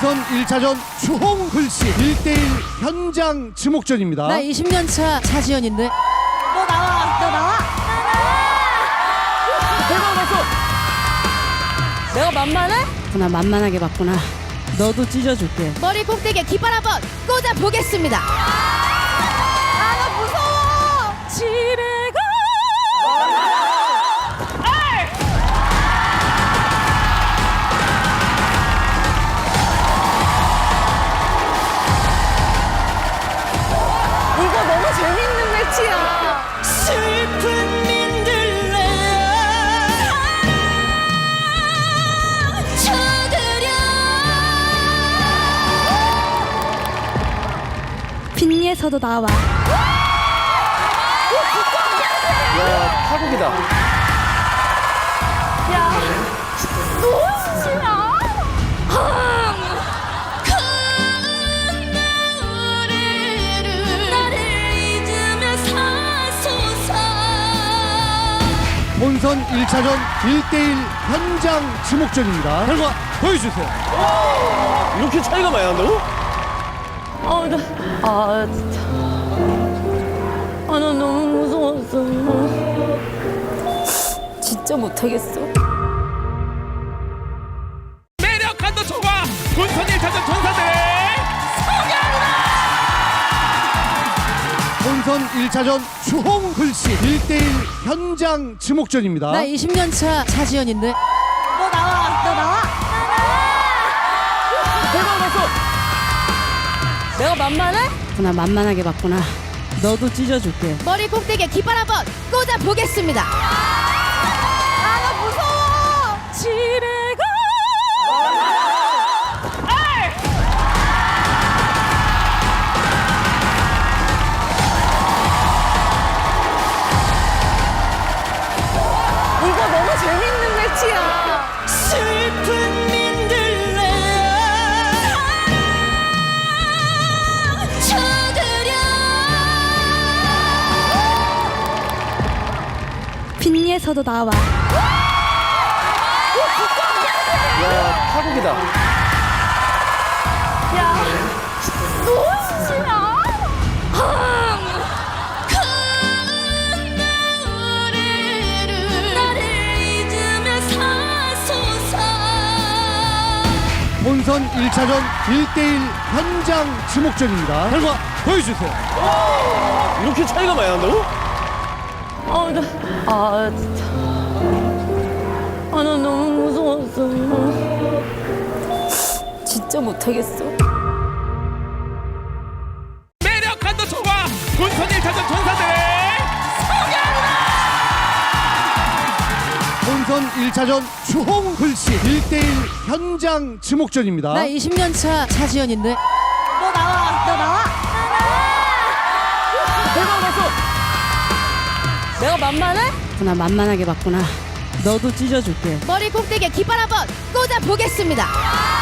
본선 1차전 추홍 글 씨 1대1 현장 지목전입니다. 나 20년 차 차지연인데 너 나와. 너 나와. 내가 만만해? 나 만만하게 봤구나 너도 찢어줄게 머리 꼭대기에 깃발 한번 꽂아 보겠습니다. 아, 나 무서워. 집에 빈니에서도 나와. 야, 파국이다. 야, 사소서 본선 1차전 1대1 현장 지목전입니다. 결과 보여주세요. 이렇게 차이가 많이 난다고? 아, 나, 아, 진짜. 아, 나 너무 무서웠어. 진짜 못하겠어. 매력한 도초과 본선 1차전 전사들 본선 1차전 추홍 글씨 1대1 현장 지목전입니다. 나 20년 차 차지연인데 너 나와. 너 나와. 내가 만만해? 나 만만하게 봤구나 너도 찢어줄게 머리 꼭대기에 깃발 한번 꽂아 보겠습니다. 아, 나 무서워. 집에 빈니에서도 나와. 야, 파국이다. 야, 사소서 본선 1차전 1대1 현장 지목전입니다. 결과 보여주세요. 이렇게 차이가 많이 난다고? 아, 나, 아, 진짜. 아, 나 너무 무서웠어. 진짜 못하겠어. 매력한 도 초과 본선 1차전 전사들 본선 1차전 추홍 글씨 1대1 현장 지목전입니다. 나 20년 차 차지연인데 만만해? 나 만만하게 봤구나 너도 찢어줄게 머리 꼭대기에 깃발 한번 꽂아 보겠습니다.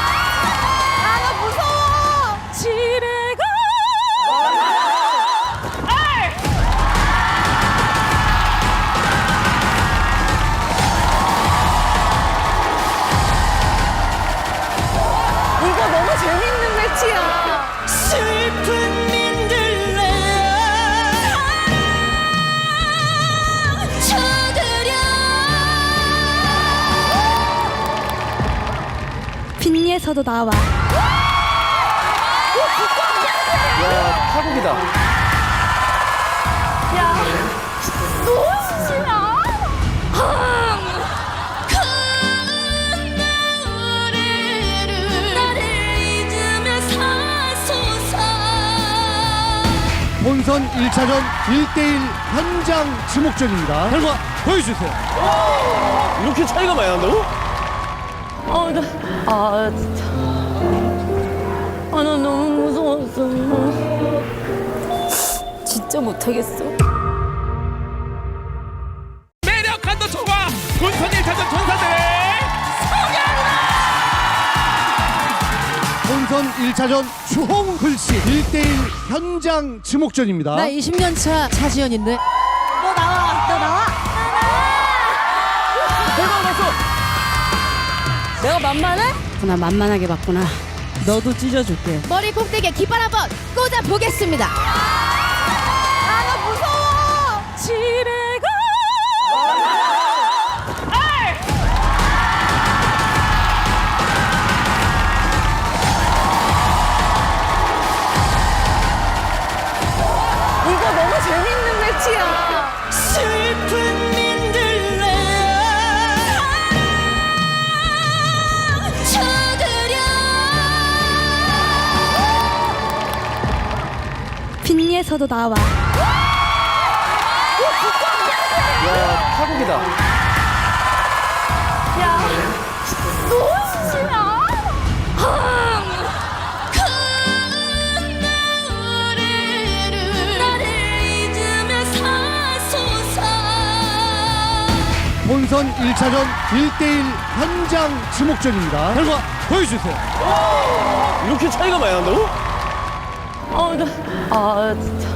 빈니에서도 나와. 야, 파국이다. 야, 사소서 본선 1차전 1대1 현장 지목전입니다. 결과 보여주세요. 이렇게 차이가 많이 난다고? 아, 나, 아, 진짜. 아, 나 너무 무서웠어. 진짜 못하겠어. 매력한 도 초과 본선 1차전 전사들 본선 1차전 추홍 글씨 1대1 현장 지목전입니다. 나 20년 차 차지연인데 내가 만만해? 나 만만하게 봤구나 너도 찢어줄게. 머리 꼭대기에 깃발 한번 꽂아 보겠습니다. 아, 나 무서워. 지뢰가 이거 너무 재밌는 매치야. 빈니에서도 나와. 야, 파국이다. 야. 노래를 나를 잊으며 사소서 본선 1차전 1대1 현장 지목전입니다. 결과 보여주세요. 이렇게 차이가 많이 난다고? 아, 나, 아, 진짜.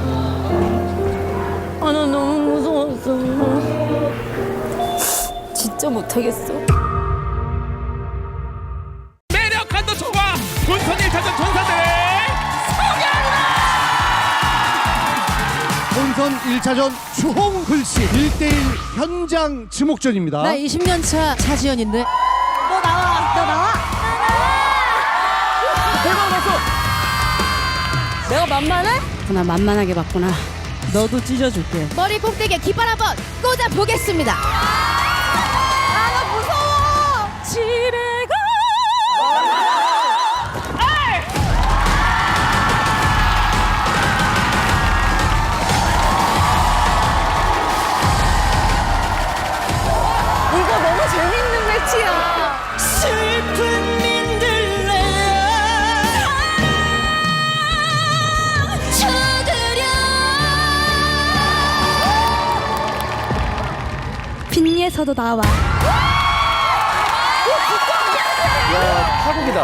아, 나 너무 무서웠어. 진짜 못하겠어. 매력 한 도 초과 본선 1차전 전사들 본선 1차전 추홍 글 씨 1대1 현장 지목전입니다. 나 20년 차 차지연인데. 내가 만만해? 구나 만만하게 봤구나. 너도 찢어줄게. 머리 꼭대기에 깃발 한번 꽂아 보겠습니다. 빈니에서도 나와. 야, 파국이다.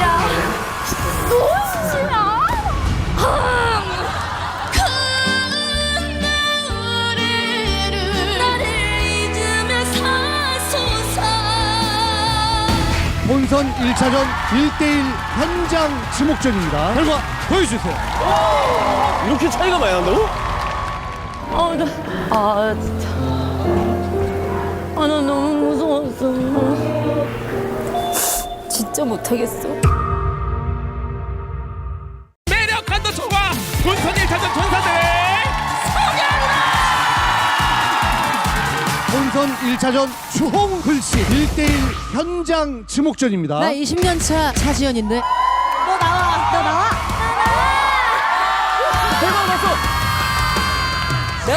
야, 사소서 본선 1차전 1대1 현장 지목전입니다. 결과 보여주세요. 이렇게 차이가 많이 난다고? 아, 나, 아, 진짜. 아, 나 너무 무서웠어. 진짜 못하겠어. 매력 한도 초과 본선 1차전 전사들 본선 1차전 추홍 글씨 1대1 현장 지목전입니다. 나 20년 차 차지연인데.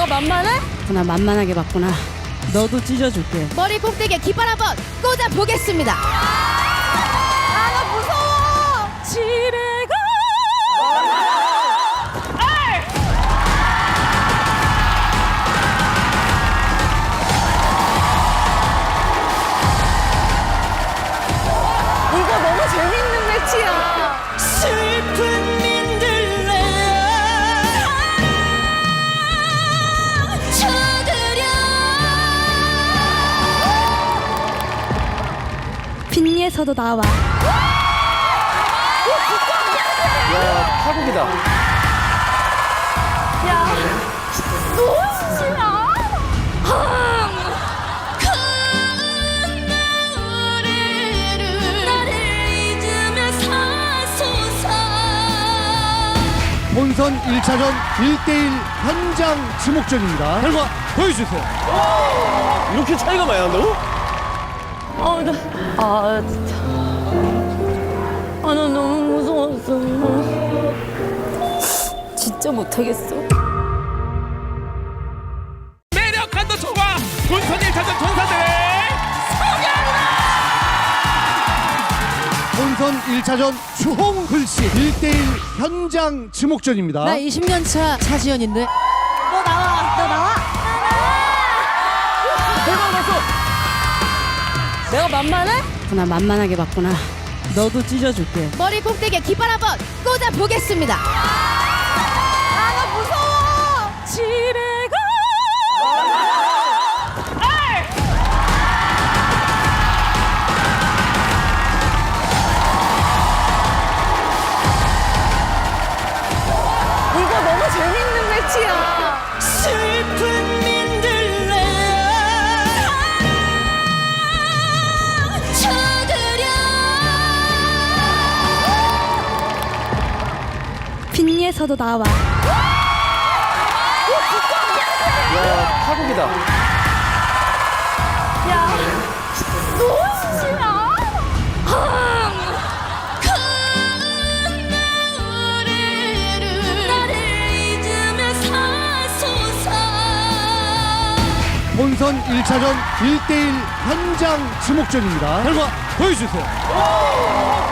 만만해? 구나 만만하게 봤구나. 너도 찢어줄게. 머리 꼭대기에 깃발 한번 꽂아 보겠습니다. 나와. 야, 파국이다. 야, 너무 싫어. 본선 1차전 1대1 현장 지목전입니다. 결과 보여주세요. 이렇게 차이가 많이 난다고? 아, 나, 아, 진짜. 아, 나 너무 무서웠어. 진짜 못하겠어. 매력 한도 초과 본선 1차전 전사들 본선 1차전 추홍 글씨 1대1 현장 지목전입니다. 나 20년 차 차지연인데. 내가 만만해? 나 만만하게 봤구나. 너도 찢어줄게. 머리 꼭대기에 깃발 한번 꽂아 보겠습니다. 아나 무서워. 집에 가. 아! 이거 너무 재밌는 매치야. 슬픈 에서도 나와. 야, 파국이다. 야, 너무 싫어. 본선 1차전 1대1 현장 지목전입니다. 결과 보여주세요.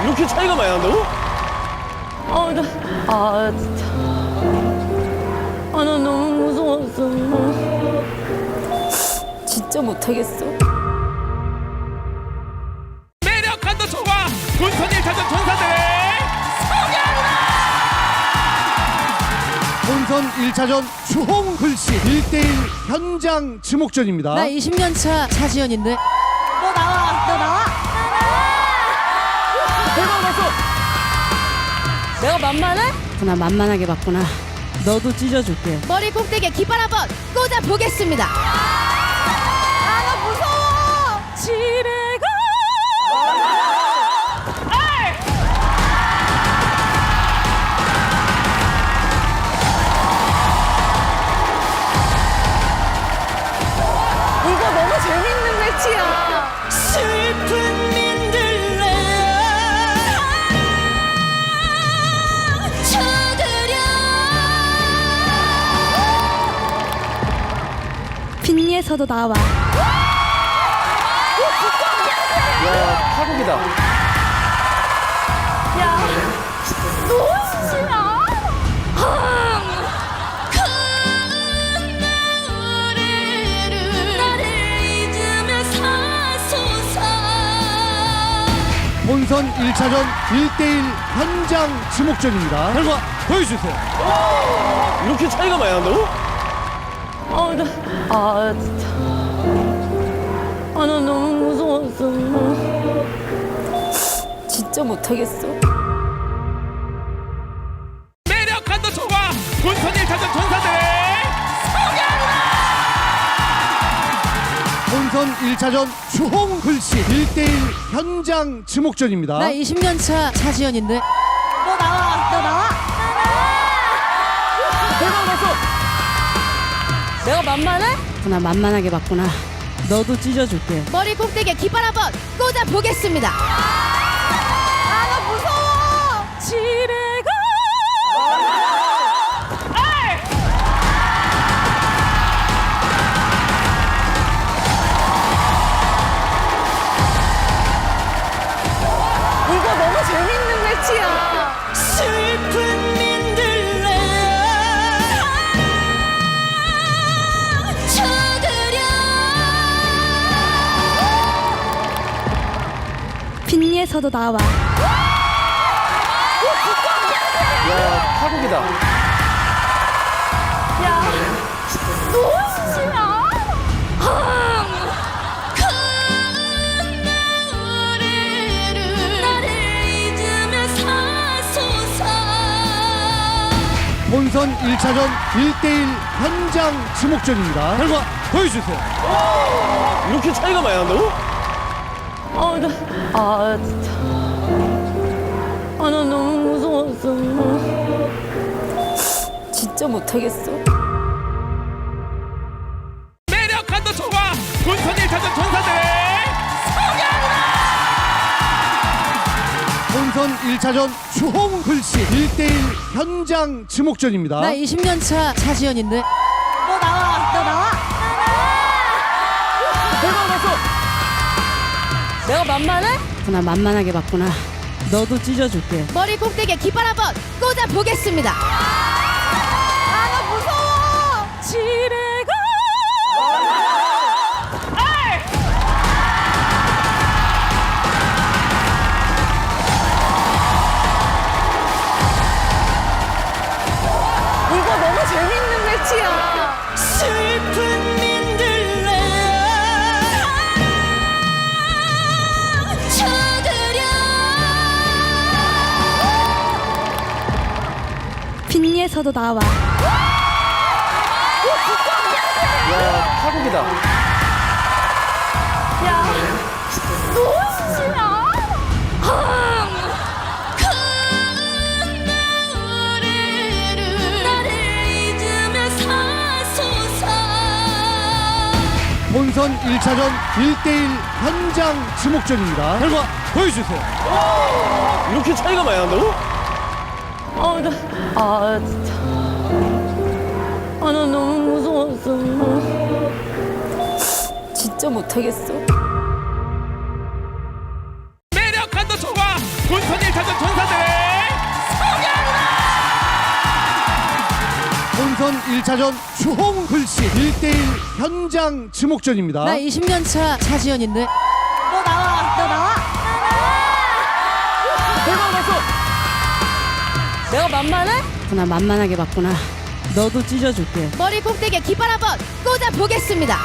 이렇게 차이가 많이 난다고? 아, 나, 아, 진짜. 아, 나 너무 무서웠어. 진짜 못하겠어. 매력한 더 좋아 본선 1차전 전사들의 본선 1차전 주홍 글씨 1대1 현장 지목전입니다. 나 20년 차 차지연인데. 내가 만만해? 구나 만만하게 봤구나. 너도 찢어줄게. 머리 꼭대기에 깃발 한번 꽂아 보겠습니다. 핀에서도 나와. 야, 파국이다. 본선 1차전 1대1 현장 지목전입니다. 결과 보여주세요. 이렇게 차이가 많이 난다고? 아, 나, 아, 진짜. 아, 나 너무 무서웠어. 진짜 못하겠어. 매력한 더 좋아 본선 1차전 전사들의 본선 1차전 주홍 글씨 1대1 현장 지목전입니다. 나 20년 차 차지연인데. 너 나와, 너 나와. 대박 났어! 내가 만만해? 구나 만만하게 봤구나. 너도 찢어줄게. 머리 꼭대기에 깃발 한번 꽂아 보겠습니다. 핀에서도 나와. 야, 파국이다. 야, 너무 싫어. 본선 1차전 1대1 현장 지목전입니다. 결과 보여주세요. 이렇게 차이가 많이 난다고? 아, 나, 아, 진짜. 아, 나 너무 무서웠어. 진짜 못하겠어. 매력한 본선 1차전 전사들의 본선 1차전 주홍 글씨 1대1 현장 지목전입니다. 나 20년 차 차지연인데. 너 나와, 너 나와. 대박 났어! 내가 만만해? 구나 만만하게 봤구나. 너도 찢어줄게. 머리 꼭대기에 깃발 한번 꽂아 보겠습니다. 여기서도 나와. 야, 파국이다. 야, 무엇이야? 본선 1차전 1대1 현장 지목전입니다. 결과 보여주세요. 이렇게 차이가 많이 난다고? 아, 나, 아, 진짜. 아, 나 너무 무서웠어. 진짜 못하겠어. 매력 한 도 초과 본선 1차전 전사들의 본선 1차전 주홍 글씨 1대1 현장 지목전입니다. 나 20년 차 차지연인데. 내가 만만해? 나 만만하게 봤구나. 너도 찢어줄게. 머리 꼭대기에 깃발 한번 꽂아 보겠습니다.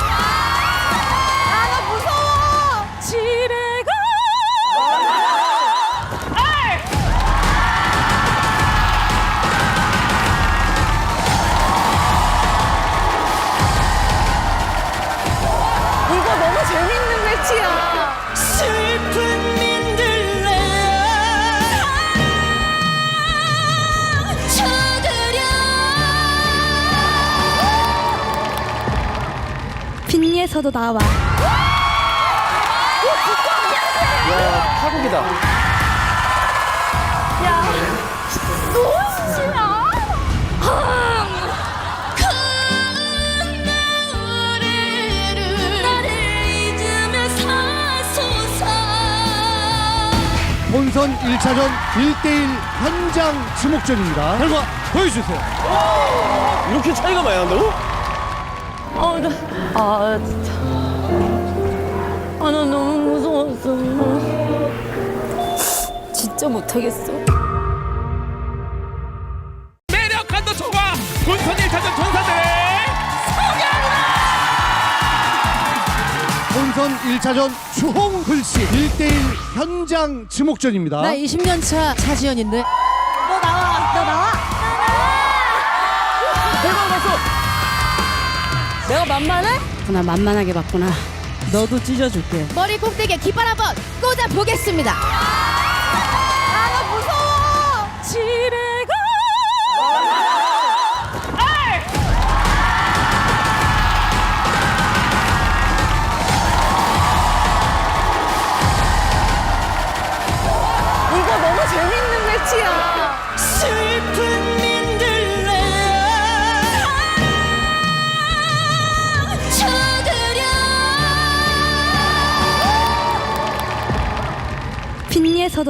빈니에서도 나와. 야, 파국이다. 야, 싫어. 본선 1차전 1대1 현장 지목전입니다. 결과 보여주세요. 이렇게 차이가 많이 난다고? 아, 나, 아, 진짜. 아, 나 너무 무서웠어. 진짜 못하겠어. 매력 한도 초과 본선 1차전 전사들의 본선 1차전 주홍 글 씨 1대1 현장 지목전입니다. 나 20년 차 차지연인데. 너 나와. 너 나와. 대박 났어. 내가 만만해? 나 만만하게 봤구나. 너도 찢어줄게. 머리 꼭대기에 깃발 한번 꽂아 보겠습니다.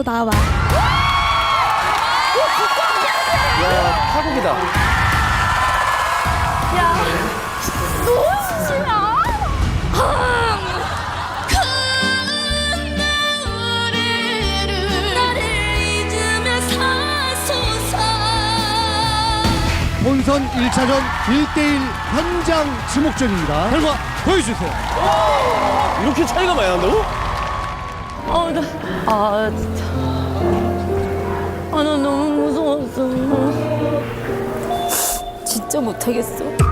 빈니에서도 나와. 야, 파국이다. 야, 싫어. 본선 1차전 1대1 현장 지목전입니다. 결과 보여주세요. 이렇게 차이가 많이 난다고? 아, 나, 아, 진짜. 아, 나 너무 무서웠어. 진짜 못하겠어.